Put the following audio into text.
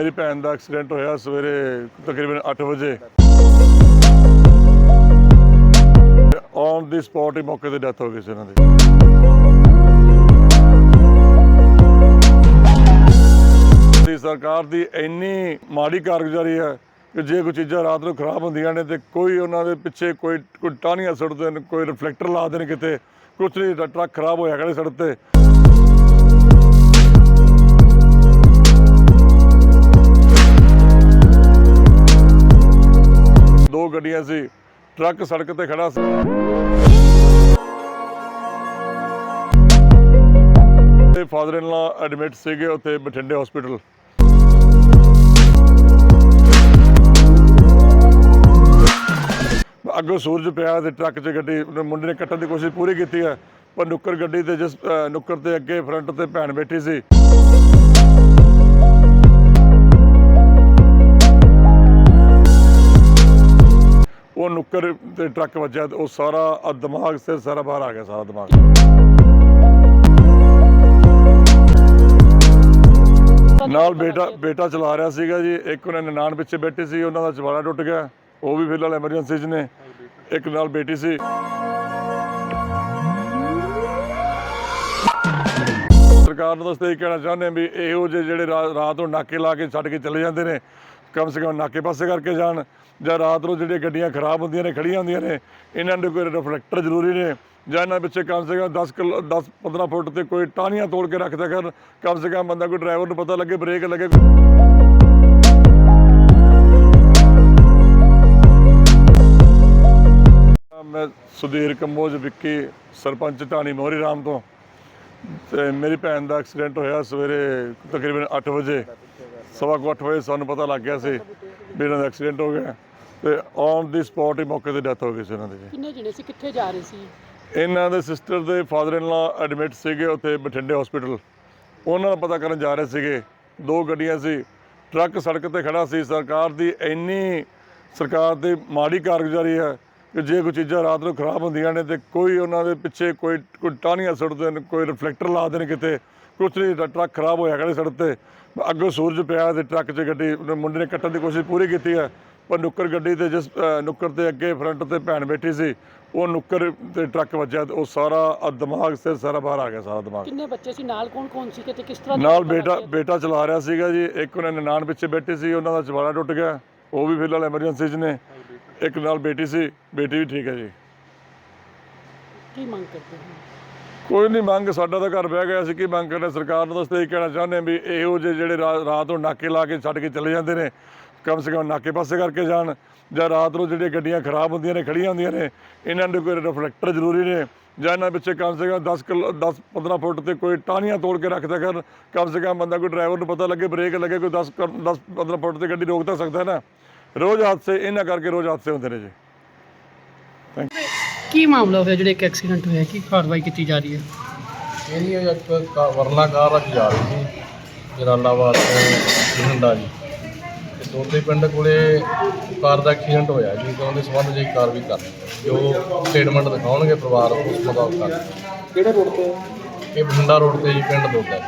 ਮੇਰੀ ਭੈਣ ਦਾ ਐਕਸੀਡੈਂਟ ਹੋਇਆ ਸਵੇਰੇ ਤਕਰੀਬਨ 8 ਵਜੇ। ਔਨ ਦੀ ਸਪੌਟ ਹੀ ਮੌਕੇ ਤੇ ਡੈਥ ਹੋ ਗਈ ਸੀ ਉਹਨਾਂ ਦੀ। ਦੀ ਸਰਕਾਰ ਦੀ ਇੰਨੀ ਮਾੜੀ ਕਾਰਗੁਜ਼ਾਰੀ ਹੈ ਕਿ ਜੇ ਕੋਈ ਚੀਜ਼ਾਂ ਰਾਤ ਨੂੰ ਖਰਾਬ ਹੁੰਦੀਆਂ ਨੇ ਤੇ ਕੋਈ ਉਹਨਾਂ ਦੇ ਪਿੱਛੇ ਕੋਈ ਕੋਈ ਟਾਹਣੀਆਂ ਸੁੱਟਦੇ ਨੇ, ਕੋਈ ਰਿਫਲੈਕਟਰ ਲਾ ਦੇਣ ਕਿਤੇ। ਕੁਛ ਨਹੀਂ ਟਰੱਕ ਖਰਾਬ ਹੋਇਆ ਖੜੇ ਸੜਕ ਤੇ। ਗੱਡੀਆਂ ਸੀ, ਟਰੱਕ ਸੜਕ ਤੇ ਖੜਾ ਸੀ। ਤੇ ਫਾਦਰ ਇਨ ਲਾ ਐਡਮਿਟ ਸੀਗੇ ਉੱਥੇ ਬਠਿੰਡੇ ਹਸਪੀਟਲ ਅੱਗੋਂ ਸੂਰਜ ਪਿਆ ਤੇ ਟਰੱਕ 'ਚ ਗੱਡੀ ਮੁੰਡੇ ਨੇ ਕੱਟਣ ਦੀ ਕੋਸ਼ਿਸ਼ ਪੂਰੀ ਕੀਤੀ ਹੈ, ਪਰ ਨੁੱਕਰ ਗੱਡੀ ਤੇ ਜਿਸ ਨੁੱਕਰ ਤੇ ਅੱਗੇ ਫਰੰਟ ਤੇ ਭੈਣ ਬੈਠੀ ਸੀ। ਉਹ ਨੁੱਕਰ ਤੇ ਟਰੱਕ ਵੱਜਿਆ ਉਹ ਸਾਰਾ, ਆਹ ਦਿਮਾਗ ਸੇ ਸਾਰਾ ਬਾਹਰ ਆ ਗਿਆ, ਸਾਰਾ ਦਿਮਾਗ। ਨਾਲ ਬੇਟਾ ਬੇਟਾ ਚਲਾ ਰਿਹਾ ਸੀਗਾ ਜੀ, ਇੱਕ ਉਹਨਾਂ ਨੇ ਨਾਨ ਪਿੱਛੇ ਬੈਠੇ ਸੀ, ਉਹਨਾਂ ਦਾ ਚਵਾਲਾ ਟੁੱਟ ਗਿਆ, ਉਹ ਵੀ ਫਿਲਹਾਲ ਐਮਰਜੈਂਸੀ 'ਚ ਨੇ, ਇੱਕ ਨਾਲ ਬੇਟੀ ਸੀ। ਸਰਕਾਰ ਨੂੰ ਦੱਸਦੇ ਇਹ ਕਹਿਣਾ ਚਾਹੁੰਦੇ ਵੀ ਇਹੋ ਜਿਹੇ ਜਿਹੜੇ ਰਾਤ ਨੂੰ ਨਾਕੇ ਲਾ ਕੇ ਛੱਡ ਕੇ ਚਲੇ ਜਾਂਦੇ ਨੇ ਕਮ ਸੇ ਕਮ ਨਾਕੇ ਪਾਸੇ ਕਰਕੇ ਜਾਣ, ਜਾਂ ਰਾਤ ਨੂੰ ਜਿਹੜੀਆਂ ਗੱਡੀਆਂ ਖਰਾਬ ਹੁੰਦੀਆਂ ਨੇ, ਖੜੀਆਂ ਹੁੰਦੀਆਂ ਨੇ, ਇਹਨਾਂ ਦੇ ਕੋਈ ਰਿਫਲੈਕਟਰ ਜ਼ਰੂਰੀ ਨੇ, ਜਾਂ ਇਹਨਾਂ ਪਿੱਛੇ ਕਮ ਸੇ ਕਮ 10 ਕਿਲੋ 10 15 ਫੁੱਟ ਤੇ ਕੋਈ ਟਾਹਣੀਆਂ ਤੋੜ ਕੇ ਰੱਖਦਾ ਕਰ, ਕਮ ਸੇ ਕਮ ਬੰਦਾ ਕੋਈ ਡਰਾਈਵਰ ਨੂੰ ਪਤਾ ਲੱਗੇ ਬ੍ਰੇਕ ਲੱਗੇ। ਮੈਂ ਸੁਧੀਰ ਕੰਬੋਜ, ਵਿੱਕੀ, ਸਰਪੰਚ ਢਾਣੀ ਮੋਹਰੀ ਰਾਮ ਤੋਂ, ਤੇ ਮੇਰੀ ਭੈਣ ਦਾ ਐਕਸੀਡੈਂਟ ਹੋਇਆ ਸਵੇਰੇ ਤਕਰੀਬਨ 8 ਵਜੇ। ਸਵਾ ਕੁ ਅੱਠ ਵਜੇ ਸਾਨੂੰ ਪਤਾ ਲੱਗ ਗਿਆ ਸੀ ਵੀ ਇਹਨਾਂ ਦਾ ਐਕਸੀਡੈਂਟ ਹੋ ਗਿਆ ਤੇ ਔਨ ਦੀ ਸਪੌਟ ਹੀ ਮੌਕੇ ਤੇ ਡੈਥ ਹੋ ਗਈ ਸੀ ਇਹਨਾਂ ਦੀ ਜੀ। ਕਿੰਨੇ ਜਣੇ ਸੀ? ਕਿੱਥੇ ਜਾ ਰਹੇ ਸੀ? ਇਹਨਾਂ ਦੇ ਸਿਸਟਰ ਦੇ ਫਾਦਰ ਇਨ ਲਾ ਐਡਮਿਟ ਸੀਗੇ ਉੱਥੇ ਬਠਿੰਡੇ ਹਸਪੀਟਲ ਉਹਨਾਂ ਦਾ ਪਤਾ ਕਰਨ ਜਾ ਰਹੇ ਸੀਗੇ। ਦੋ ਗੱਡੀਆਂ ਸੀ। ਟਰੱਕ ਸੜਕ ਤੇ ਖੜਾ ਸੀ। ਸਰਕਾਰ ਦੀ ਇੰਨੀ ਸਰਕਾਰ ਦੀ ਮਾੜੀ ਕਾਰਗੁਜ਼ਾਰੀ ਹੈ ਕਿ ਜੇ ਕੋਈ ਚੀਜ਼ਾਂ ਰਾਤ ਨੂੰ ਖਰਾਬ ਹੁੰਦੀਆਂ ਨੇ ਤੇ ਕੋਈ ਉਹਨਾਂ ਦੇ ਪਿੱਛੇ ਕੋਈ ਕੋਈ ਟਾਹਣੀਆਂ ਸੁੱਟਦੇ ਨੇ ਕੋਈ ਰਿਫਲੈਕਟਰ ਲਾ ਦੇਣ ਕਿਤੇ ਕੁਛ ਨਹੀਂ ਟਰੱਕ ਖਰਾਬ ਹੋਇਆ ਖੜੇ ਸੜਕ ਤੇ। ਅੱਗੋਂ ਸੂਰਜ ਪਿਆ ਤੇ ਟਰੱਕ 'ਚ ਗੱਡੀ ਮੁੰਡੇ ਨੇ ਕੱਟਣ ਦੀ ਕੋਸ਼ਿਸ਼ ਪੂਰੀ ਕੀਤੀ ਹੈ। ਪਰ ਨੁੱਕਰ ਗੱਡੀ ਤੇ ਜਿਸ ਨੁੱਕਰ ਤੇ ਅੱਗੇ ਫਰੰਟ ਤੇ ਭੈਣ ਬੈਠੀ ਸੀ ਉਹ ਨੁੱਕਰ ਤੇ ਟਰੱਕ ਵੱਜਿਆ ਉਹ ਸਾਰਾ ਦਿਮਾਗ ਸੇ ਸਾਰਾ ਬਾਹਰ ਆ ਗਿਆ ਸਾਰਾ ਦਿਮਾਗ। ਕਿੰਨੇ ਬੱਚੇ ਸੀ? ਨਾਲ ਕੌਣ ਕੌਣ ਸੀ? ਤੇ ਕਿਸ ਤਰ੍ਹਾਂ ਨਾਲ ਬੇਟਾ ਬੇਟਾ ਚਲਾ ਰਿਹਾ ਸੀਗਾ ਜੀ। ਇੱਕ ਉਹਨਾਂ ਨੇ ਨਾਨ ਪਿੱਛੇ ਬੈਠੇ ਸੀ ਉਹਨਾਂ ਦਾ ਚਵਾੜਾ ਟੁੱਟ ਗਿਆ। ਉਹ ਵੀ ਫਿਲਹਾਲ ਐਮਰਜੈਂਸੀ 'ਚ ਨੇ। ਇੱਕ ਨਾਲ ਬੇਟੀ ਸੀ ਬੇਟੀ ਵੀ ਠੀਕ ਹੈ ਜੀ। ਕੀ ਮੰਗ ਕਰਦੇ ਹੋ? ਕੋਈ ਨਹੀਂ, ਮੰਗ ਸਾਡਾ ਤਾਂ ਘਰ ਬਹਿ ਗਿਆ ਸੀ ਕੀ ਮੰਗ ਕਰਨਾ ਸਰਕਾਰ ਨੂੰ ਦੱਸਦੇ ਇਹ ਕਹਿਣਾ ਚਾਹੁੰਦੇ ਹਾਂ ਵੀ ਇਹੋ ਜਿਹੇ ਜਿਹੜੇ ਰਾਤ ਨੂੰ ਨਾਕੇ ਲਾ ਕੇ ਛੱਡ ਕੇ ਚਲੇ ਜਾਂਦੇ ਨੇ, ਕਮ ਸੇ ਕਮ ਨਾਕੇ ਪਾਸੇ ਕਰਕੇ ਜਾਣ, ਜਾਂ ਰਾਤ ਨੂੰ ਜਿਹੜੀਆਂ ਗੱਡੀਆਂ ਖਰਾਬ ਹੁੰਦੀਆਂ ਨੇ, ਖੜੀਆਂ ਹੁੰਦੀਆਂ ਨੇ, ਇਹਨਾਂ ਦੇ ਕੋਈ ਰਿਫਲੈਕਟਰ ਜ਼ਰੂਰੀ ਨੇ ਜਾਂ ਇਹਨਾਂ ਪਿੱਛੇ ਕਮ ਸੇ ਕਮ 10 ਕਿਲੋ 10 15 ਫੁੱਟ ਤੇ ਕੋਈ ਟਾਹਣੀਆਂ ਤੋੜ ਕੇ ਰੱਖਦਾ ਕਰ ਕਮ ਸੇ ਕਮ ਬੰਦਾ ਕੋਈ ਡਰਾਈਵਰ ਨੂੰ ਪਤਾ ਲੱਗੇ ਬ੍ਰੇਕ ਲੱਗੇ, ਕੋਈ 10 10 15 ਫੁੱਟ ਤੇ ਗੱਡੀ ਰੋਕ ਤਾਂ ਸਕਦਾ ਨਾ। ਰੋਜ਼ ਹਾਦਸੇ ਇਹਨਾਂ ਕਰਕੇ ਰੋਜ਼ ਹਾਦਸੇ ਹੁੰਦੇ ਨੇ ਜੀ। ਕੀ ਮਾਮਲਾ ਹੋਇਆ ਜਿਹੜੇ ਇੱਕ ਐਕਸੀਡੈਂਟ ਹੋਇਆ? ਕੀ ਕਾਰਵਾਈ ਕੀਤੀ ਜਾ ਰਹੀ ਹੈ? ਇਹਦੀ ਇੱਕ ਕਾ- ਵਰਨਾ ਕਾਰ ਅੱਜ ਜਾ ਰਹੀ ਸੀ ਜਲਾਲਾਬਾਦ ਤੋਂ ਬਠਿੰਡਾ ਜੀ। ਤੇ ਦੋਦੇ ਪਿੰਡ ਕੋਲੇ ਕਾਰ ਦਾ ਐਕਸੀਡੈਂਟ ਹੋਇਆ ਜੀ ਤੇ ਉਹਦੇ ਸੰਬੰਧ ਵਿੱਚ ਕਾਰਵਾਈ ਕਰ ਜੋ ਸਟੇਟਮੈਂਟ ਦਿਖਾਉਣਗੇ ਪਰਿਵਾਰ ਉਸ ਮੁਤਾਬਕ ਕਰ ਕਿਹੜੇ ਰੋਡ ਤੇ? ਇਹ ਬਠਿੰਡਾ ਰੋਡ ਤੇ ਜੀ ਪਿੰਡ ਦੋਦਾ।